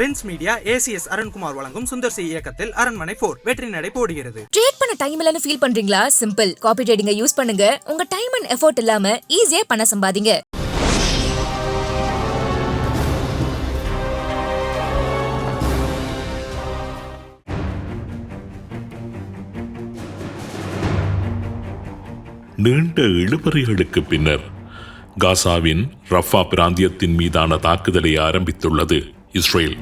Benz media ACS Arunkumar வழங்கும் Sundar C இயக்கத்தில் அரண்மனை போர் வெற்றி நடை போடுகிறது. ட்ரேட் பண்ண டைம் இல்லைன்னு ஃபீல் பண்றீங்களா? சிம்பிள் காப்பி ட்ரேடிங்கை யூஸ் பண்ணுங்க. உங்க டைம் அண்ட் எஃபோர்ட் இல்லாம ஈஸியா பணம் சம்பாதிங்க. நீண்ட இழுபறிகளுக்கு பின்னர் காசாவின் ரஃபா பிராந்தியத்தின் மீதான தாக்குதலை ஆரம்பித்துள்ளது இஸ்ரேல்.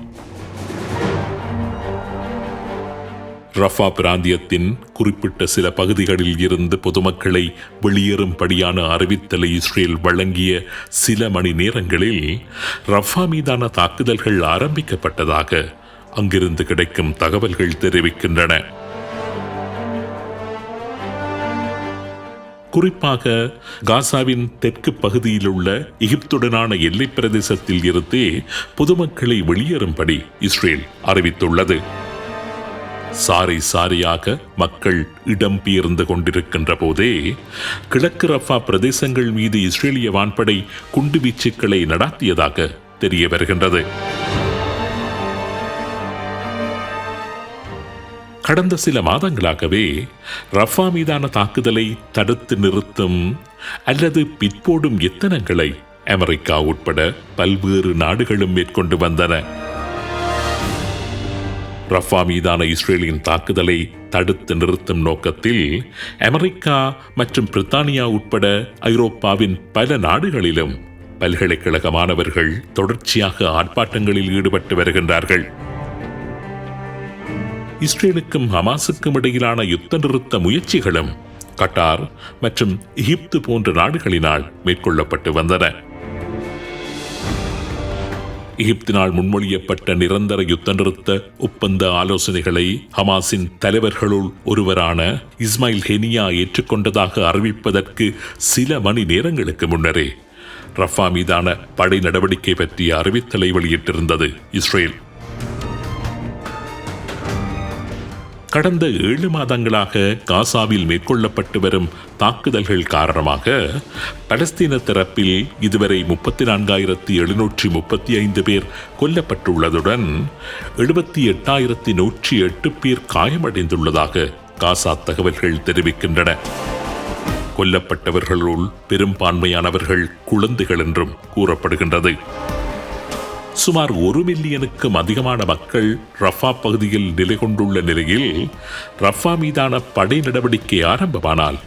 ரஃபா பிராந்தியத்தின் குறிப்பிட்ட சில பகுதிகளில் இருந்து பொதுமக்களை வெளியேறும்படியான அறிவித்தலை இஸ்ரேல் வழங்கிய சில மணி நேரங்களில் ரஃபா மீதான தாக்குதல்கள் ஆரம்பிக்கப்பட்டதாக அங்கிருந்து கிடைக்கும் தகவல்கள் தெரிவிக்கின்றன. குறிப்பாக காசாவின் தெற்கு பகுதியில் உள்ள எகிப்துடனான எல்லைப் பிரதேசத்தில் இருந்தே பொதுமக்களை வெளியேறும்படி இஸ்ரேல் அறிவித்துள்ளது. சாரி சாரியாக மக்கள் இடம்பெயர்ந்து கொண்டிருக்கின்ற போதே கிழக்கு ரஃபா பிரதேசங்கள் மீது இஸ்ரேலிய வான்படை குண்டுவீச்சுக்களை நடாத்தியதாக தெரிய வருகின்றது. கடந்த சில மாதங்களாகவே ரஃபா மீதான தாக்குதலை தடுத்து நிறுத்தும் அல்லது பிற்போடும் எத்தனங்களை அமெரிக்கா உட்பட பல்வேறு நாடுகளும் மேற்கொண்டு வந்தன. ரஃபா மீதான இஸ்ரேலின் தாக்குதலை தடுத்து நிறுத்தும் நோக்கத்தில் அமெரிக்கா மற்றும் பிரித்தானியா உட்பட ஐரோப்பாவின் பல நாடுகளிலும் பல்கலைக்கழக மாணவர்கள் தொடர்ச்சியாக ஆர்ப்பாட்டங்களில் ஈடுபட்டு வருகின்றார்கள். இஸ்ரேலுக்கும் ஹமாஸுக்கும் இடையிலான யுத்த நிறுத்த முயற்சிகளும் கட்டார் மற்றும் எகிப்து போன்ற நாடுகளினால் மேற்கொள்ளப்பட்டு வந்தன. எகிப்தினால் முன்மொழியப்பட்ட நிரந்தர யுத்த நிறுத்த ஒப்பந்த ஆலோசனைகளை ஹமாஸின் தலைவர்களுள் ஒருவரான இஸ்மாயில் ஹெனியா ஏற்றுக்கொண்டதாக அறிவிப்பதற்கு சில மணி நேரங்களுக்கு முன்னரே ரஃபா மீதான படை நடவடிக்கை பற்றிய அறிவித்தலை வெளியிட்டிருந்தது இஸ்ரேல். கடந்த ஏழு மாதங்களாக காசாவில் மேற்கொள்ளப்பட்டு வரும் தாக்குதல்கள் காரணமாக பலஸ்தீன தரப்பில் இதுவரை முப்பத்தி நான்காயிரத்தி எழுநூற்றி முப்பத்தி ஐந்து பேர் கொல்லப்பட்டுள்ளதுடன் எழுபத்தி எட்டாயிரத்தி நூற்றி எட்டு பேர் காயமடைந்துள்ளதாக காசா தகவல்கள் தெரிவிக்கின்றன. கொல்லப்பட்டவர்களுள் பெரும்பான்மையானவர்கள் குழந்தைகள் என்றும் கூறப்படுகின்றது. சுமார் ஒரு மில்லியனுக்கும் அதிகமான மக்கள் ரஃபா பகுதியில் நிலை கொண்டுள்ள நிலையில் ரஃபா மீதான படை நடவடிக்கை ஆரம்பமானால்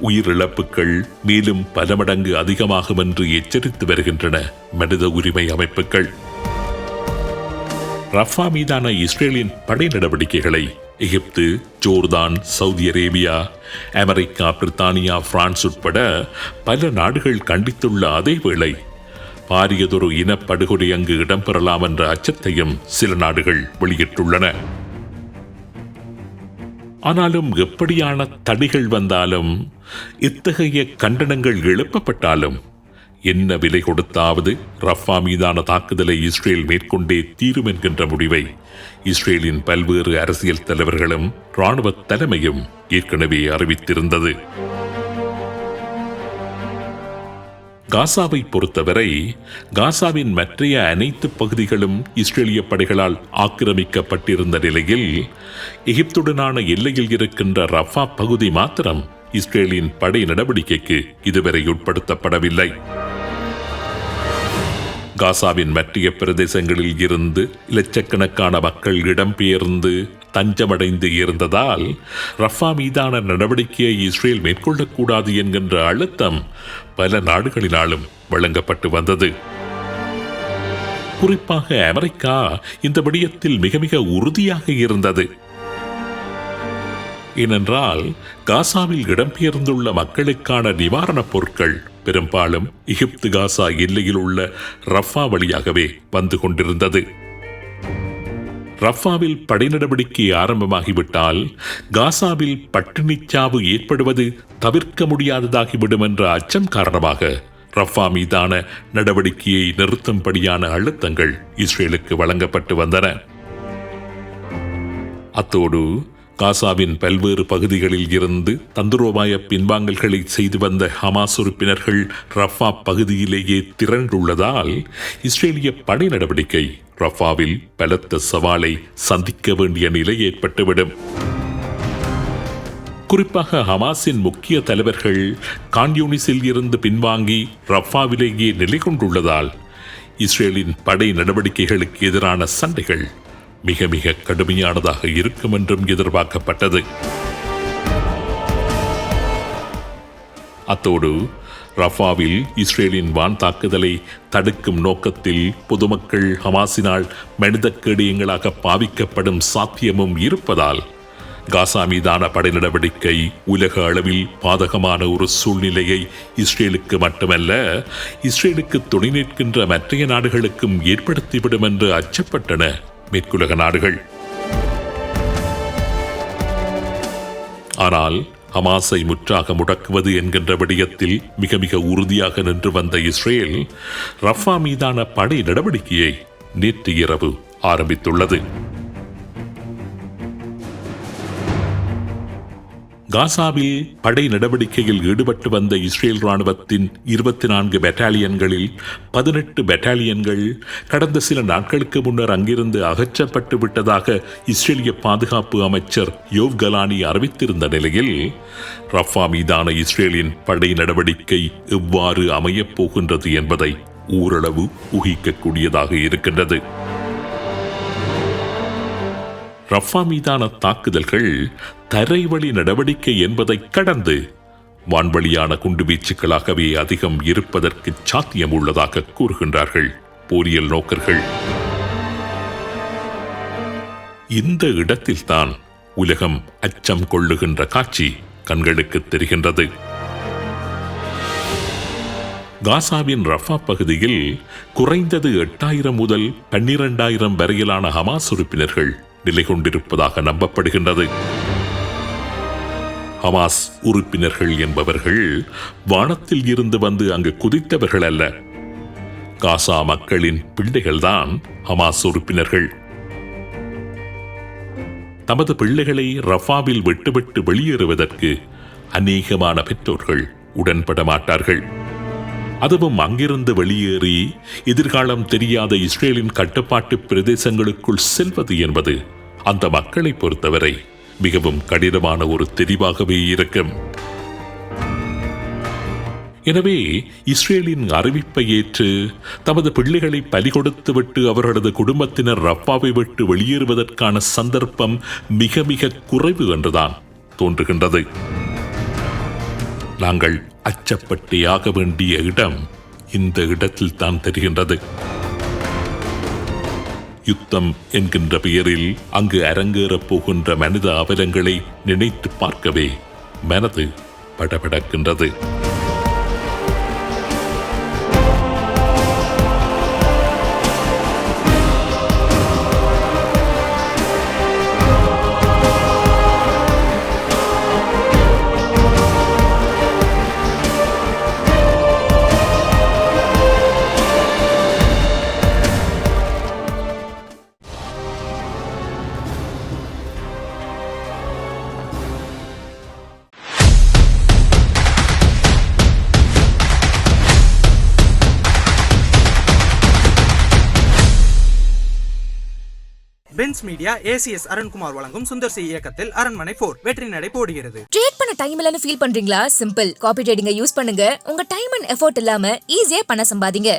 உயிரிழப்புகள் மேலும் பல மடங்கு அதிகமாகும் என்று எச்சரித்து வருகின்றன மனித உரிமை அமைப்புகள். ரஃபா மீதான இஸ்ரேலின் படை நடவடிக்கைகளை Egypt Jordan Saudi Arabia America பிரித்தானியா பிரான்ஸ் உட்பட பல நாடுகள் கண்டித்துள்ள அதே வேளை பாரியதொரு இனப்படுகொலை அங்கு இடம்பெறலாம் என்ற அச்சத்தையும் சில நாடுகள் வெளியிட்டுள்ளன. ஆனாலும் எப்படியான தடைகள் வந்தாலும் இத்தகைய கண்டனங்கள் எழுப்பப்பட்டாலும் என்ன விலை கொடுத்தாவது ரஃபா மீதான தாக்குதலை இஸ்ரேல் மேற்கொண்டே தீரும் என்கின்ற முடிவை இஸ்ரேலின் பல்வேறு அரசியல் தலைவர்களும் இராணுவ தலைமையும் ஏற்கனவே அறிவித்திருந்தது. காசாவை பொறுத்தவரை காசாவின் மற்றைய அனைத்து பகுதிகளும் இஸ்ரேலிய படைகளால் ஆக்கிரமிக்கப்பட்டிருந்த நிலையில் எகிப்துடனான எல்லையில் இருக்கின்ற ரஃபா பகுதி மாத்திரம் இஸ்ரேலின் படை நடவடிக்கைக்கு இதுவரை உட்படுத்தப்படவில்லை. காசாவின் மற்றைய பிரதேசங்களில் இருந்து லட்சக்கணக்கான மக்கள் இடம்பெயர்ந்து தஞ்சமடைந்து இருந்ததால் ரஃபா மீதான நடவடிக்கையை இஸ்ரேல் மேற்கொள்ளக்கூடாது என்கின்ற அழுத்தம் பல நாடுகளினாலும் வழங்கப்பட்டு வந்தது. குறிப்பாக அமெரிக்கா இந்த விடயத்தில் மிக மிக உறுதியாக இருந்தது. ஏனென்றால் காசாவில் இடம்பெயர்ந்துள்ள மக்களுக்கான நிவாரணப் பொருட்கள் பெரும்பாலும் எகிப்து காசா எல்லையில் உள்ள ரஃபா வழியாகவே வந்து கொண்டிருந்தது. ரஃபாவில் படை நடவடிக்கை ஆரம்பமாகிவிட்டால் காசாவில் பட்டினிச்சாவு ஏற்படுவது தவிர்க்க முடியாததாகிவிடும் என்ற அச்சம் காரணமாக ரஃபா மீதான நடவடிக்கையை நிறுத்தும்படியான அழுத்தங்கள் இஸ்ரேலுக்கு வழங்கப்பட்டு வந்தன. அத்தோடு காசாவின் பல்வேறு பகுதிகளில் இருந்து தந்துரோமாய பின்வாங்கல்களை செய்து வந்த ஹமாஸ் உறுப்பினர்கள் ரஃபா பகுதியிலேயே திரண்டுள்ளதால் இஸ்ரேலிய படை நடவடிக்கை ரஃபாவில் பலத்த சவாலை சந்திக்க வேண்டிய நிலை ஏற்பட்டுவிடும். குறிப்பாக ஹமாஸின் முக்கிய தலைவர்கள் கான்யூனிஸில் இருந்து பின்வாங்கி ரஃபாவிலேயே நிலை கொண்டுள்ளதால் இஸ்ரேலின் படை நடவடிக்கைகளுக்கு எதிரான சண்டைகள் மிக மிக கடுமையானதாக இருக்கும் என்றும் எதிர்பார்க்கப்பட்டது. அத்தோடு ரஃபாவில் இஸ்ரேலின் வான் தாக்குதலை தடுக்கும் நோக்கத்தில் பொதுமக்கள் ஹமாஸினால் மனிதக்கேடியங்களாக பாவிக்கப்படும் சாத்தியமும் இருப்பதால் காசா மீதான படை நடவடிக்கை உலக அளவில் பாதகமான ஒரு சூழ்நிலையை இஸ்ரேலுக்கு மட்டுமல்ல இஸ்ரேலுக்கு துணை நிற்கின்ற மற்றைய நாடுகளுக்கும் ஏற்படுத்திவிடும் என்று அச்சப்பட்டன. மேற்குலக நாடுகள். ஆனால் ஹமாஸை முற்றாக முடக்குவது என்கின்ற விடயத்தில் மிக மிக உறுதியாக நின்று வந்த இஸ்ரேல் ரஃபா மீதான படை நடவடிக்கையை நேற்று இரவு ஆரம்பித்துள்ளது. காசாவில் படை நடவடிக்கையில் ஈடுபட்டு வந்த இஸ்ரேல் ராணுவத்தின் இருபத்தி நான்கு பெட்டாலியன்களில் பதினெட்டு பெட்டாலியன்கள் கடந்த சில நாட்களுக்கு முன்னர் அங்கிருந்து அகற்றப்பட்டு விட்டதாக இஸ்ரேலிய பாதுகாப்பு அமைச்சர் யோவ் கலானி அறிவித்திருந்த நிலையில் ரஃபா மீதான இஸ்ரேலின் படை நடவடிக்கை எவ்வாறு அமையப் போகின்றது என்பதை ஓரளவு ஊகிக்கக்கூடியதாக இருக்கின்றது. ரஃபா மீதான தாக்குதல்கள் தரைவழி நடவடிக்கை என்பதை கடந்து வான்வழியான குண்டுவீச்சுக்களாகவே அதிகம் இருப்பதற்கு சாத்தியம் உள்ளதாக கூறுகின்றார்கள் போரியல் நோக்கர்கள். இந்த இடத்தில்தான் உலகம் அச்சம் கொள்ளுகின்ற காட்சி கண்களுக்கு தெரிகின்றது. காசாவின் ரஃபா பகுதியில் குறைந்தது எட்டாயிரம் முதல் பன்னிரண்டாயிரம் வரையிலான ஹமாஸ் உறுப்பினர்கள் நிலை கொண்டிருப்பதாக நம்பப்படுகின்றது. ஹமாஸ் உறுப்பினர்கள் என்பவர்கள் வானத்தில் இருந்து வந்து அங்கு குதித்தவர்கள் அல்ல. காசா மக்களின் பிள்ளைகள்தான் ஹமாஸ் உறுப்பினர்கள். தமது பிள்ளைகளை ரஃபாவில் விட்டுவிட்டு வெளியேறுவதற்கு அநேகமான பெற்றோர்கள் உடன்பட மாட்டார்கள். அதுவும் அங்கிருந்து வெளியேறி எதிர்காலம் தெரியாத இஸ்ரேலின் கட்டுப்பாட்டு பிரதேசங்களுக்குள் செல்வது என்பது அந்த மக்களை பொறுத்தவரை மிகவும் கடினமான ஒரு தெரிவாகவே இருக்கும். எனவே இஸ்ரேலின் அறிவிப்பை ஏற்று தமது பிள்ளைகளை பலி கொடுத்துவிட்டு அவர்களது குடும்பத்தினர் ரப்பாவை விட்டு வெளியேறுவதற்கான சந்தர்ப்பம் மிக மிக குறைவு என்றுதான் தோன்றுகின்றது. நாங்கள் அச்சப்பட்டே ஆக வேண்டிய இடம் இந்த இடத்தில் தான் தெரிகின்றது. யுத்தம் என்கின்ற பெயரில் அங்கு அரங்கேறப் போகின்ற மனித அவலங்களை நினைத்து பார்க்கவே மனது படபடக்கின்றது. பென்ஸ் மீடியா ஏசிஎஸ் அருண்குமார் வழங்கும் சுந்தர் சி இயக்கத்தில் அரண்மனை போர் வெற்றி நடை போடுகிறது. ட்ரேட் பண்ண டைம் இல்லைன்னு ஃபீல் பண்றீங்களா? சிம்பிள் காப்பி ட்ரேடிங்க யூஸ் பண்ணுங்க. உங்க டைம் அண்ட் எஃபோர்ட் இல்லாம ஈஸியா பணம் சம்பாதிங்க.